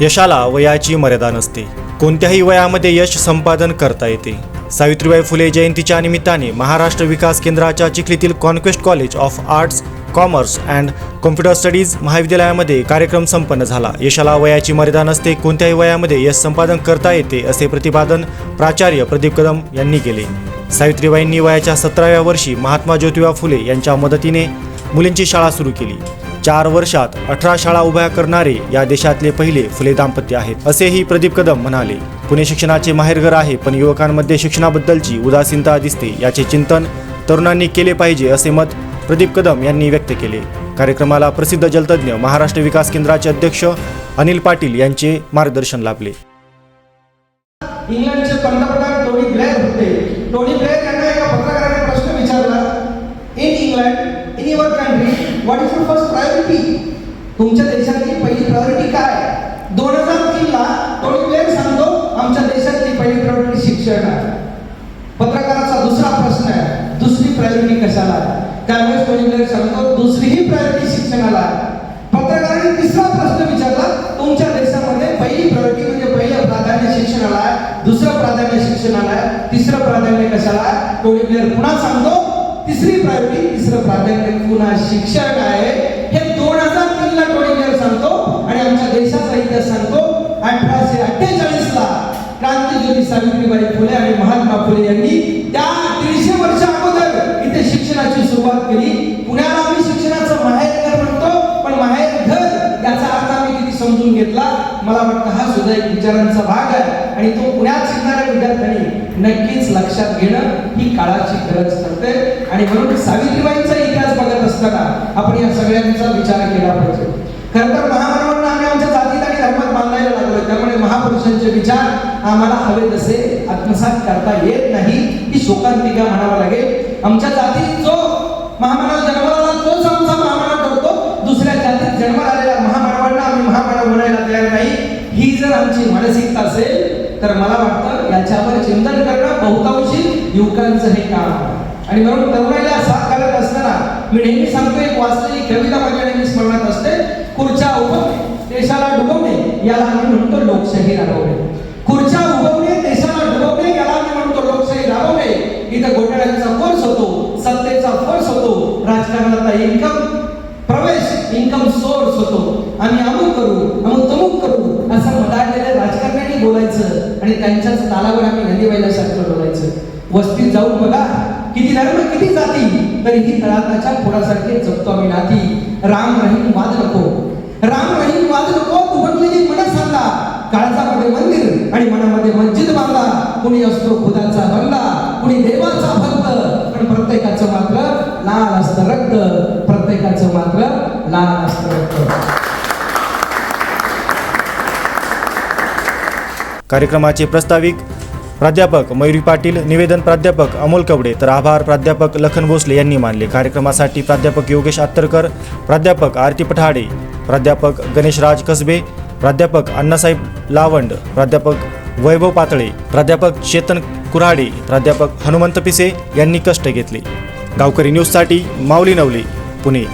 यशाला वयाची मर्यादा नसते. कोणत्याही वयामध्ये यश संपादन करता येते. सावित्रीबाई फुले जयंतीच्या निमित्ताने महाराष्ट्र विकास केंद्राच्या चिखलीतील Conquest college of arts commerce and computer studies महाविद्यालयामध्ये कार्यक्रम संपन्न झाला. यशाला वयाची मर्यादा नसते कोणत्याही वयामध्ये यश संपादन करता येते असे प्रतिपादन प्राचार्य प्रदीप कदम यांनी केले. सावित्रीबाईंनी वयाच्या सतराव्या वर्षी महात्मा ज्योतिबा फुले यांच्या मदतीने मुलींची शाळा सुरू केली. चार वर्षात अठरा शाळा उभ्या करणारे या देशातले पहिले फुले दाम्पत्य आहेत असेही प्रदीप कदम म्हणाले. पुणे शिक्षणाचे माहेरघर आहे पण युवकांमध्ये शिक्षणाबद्दलची उदासीनता दिसते याचे चिंतन तरुणांनी केले पाहिजे असे मत प्रदीप कदम यांनी व्यक्त केले. कार्यक्रमाला प्रसिद्ध जलतज्ञ महाराष्ट्र विकास केंद्राचे अध्यक्ष अनिल पाटील यांचे मार्गदर्शन लाभले. इंग्लंडचे पंतप्रधान टोनी ब्लेअर होते. टोनी ब्लेअर यांना एका पत्रकाराने प्रश्न विचारला in England in your country what is your first priority तुमच्या देशातली पहिली प्रायोरिटी काय? दोन हजार तीनला थोडी वेळ सांगतो आमच्या देशातली पहिली प्रायोरिटी शिक्षण आहे. पत्रकाराचा दुसरा प्रश्न आहे दुसरी प्रायोरिटी कशाला आहे? त्यावेळेस टोनी ब्लेअर सांगतो दुसरीही प्रायोरिटी शिक्षणाला आहे. पत्रकाराने तिसरा प्रश्न विचारला तुमच्या देशामध्ये पहिली प्रायोरिटी म्हणजे पहिलं प्राधान्य शिक्षणाला आहे दुसरं प्राधान्य शिक्षणाला आहे तिसरं प्राधान्य कशाला आहे? थोडी वेळ पुन्हा सांगतो तिसरी प्रायोरिटी तिसरं प्राधान्य पुन्हा शिक्षण आहे. हे दोन हजार तीन ला टोनी सांगतो आणि आमच्या देशाचा इतिहास सांगतो. अठराशे अठ्ठेचाळीस ला क्रांतीज्योती सावित्रीबाई फुले आणि महात्मा फुले यांनी त्या दीडशे वर्ष अगोदर इथे शिक्षणाची सुरुवात केली. मला वाटतं हा सुद्धा एक विचारांचा भाग आहे. आणि तो पुण्यात शिकणाऱ्या विद्यार्थ्यांनी नक्कीच लक्षात घेणं ही काळाची गरज ठरते. आणि म्हणून सावित्रीबाईंचा इतिहास बघत असताना आपण या सगळ्यांचा विचार केला पाहिजे. खरं तर महामानवांना आम्ही आमच्या जातीत आणि धर्मात बांधायला लागलो त्यामुळे महापुरुषांचे विचार आम्हाला हवे तसे आत्मसात करता येत नाही ही शोकांतिका म्हणावं लागेल. आमच्या जातीत जो महामानव आम्ही म्हणायला तयार नाही. ही जर आमची मानसिकता असेल तर मला वाटतं याच्यावर चिंतन करणं बहुतांशी युवकांचं हे काम आहे. आणि म्हणून तरुणाईला साथ घालत असताना मी नेहमी सांगतो एक वाचलेली कविता माझ्या नेहमी स्मरणात असते. खुर्च्या उभवणे देशाला डुबवणे याला आम्ही म्हणतो लोकशाही राबवणे. खुर्च्या उभवणे देशाला डुबवणे याला आम्ही म्हणतो लोकशाही राबवणे. इथं घोटाळ्यांचा कोर्स होतो सत्तेचा फोर्स होतो राजकारणाचा इन्कम प्रवेश इन्कम सोर्स होतो. आम्ही अमुक करू बोलायचं आणि त्यांच्याच तालावर आम्ही नदीवाईला सारखं बोलायचं वस्तीत जाऊन बघा किती धर्म किती जाती तरी ही तळाताच्या खोडासारखे जपतो आम्ही नाती. राम रहीम वाद नको. राम रहीम वाद नको दुभटलेली मन सांगा. काळजामध्ये मंदिर आणि मनामध्ये मस्जिद बांधा. कुणी असतो खुदाचा बंदा कुणी देवाचा भक्त. पण प्रत्येकाचं मात्र लाल असतं रक्त. प्रत्येकाचं मात्र लाल असतं रक्त. कार्यक्रमाचे प्रस्ताविक प्राध्यापक मयुरी पाटील निवेदन प्राध्यापक अमोल कवडे तर आभार प्राध्यापक लखन भोसले यांनी मानले. कार्यक्रमासाठी प्राध्यापक योगेश आत्तरकर प्राध्यापक आरती पठाडे प्राध्यापक गणेशराज कसबे प्राध्यापक अण्णासाहेब लावंड प्राध्यापक वैभव पातळे प्राध्यापक चेतन कुऱ्हाडे प्राध्यापक हनुमंत पिसे यांनी कष्ट घेतले. गावकरी न्यूजसाठी माऊली नवले पुणे.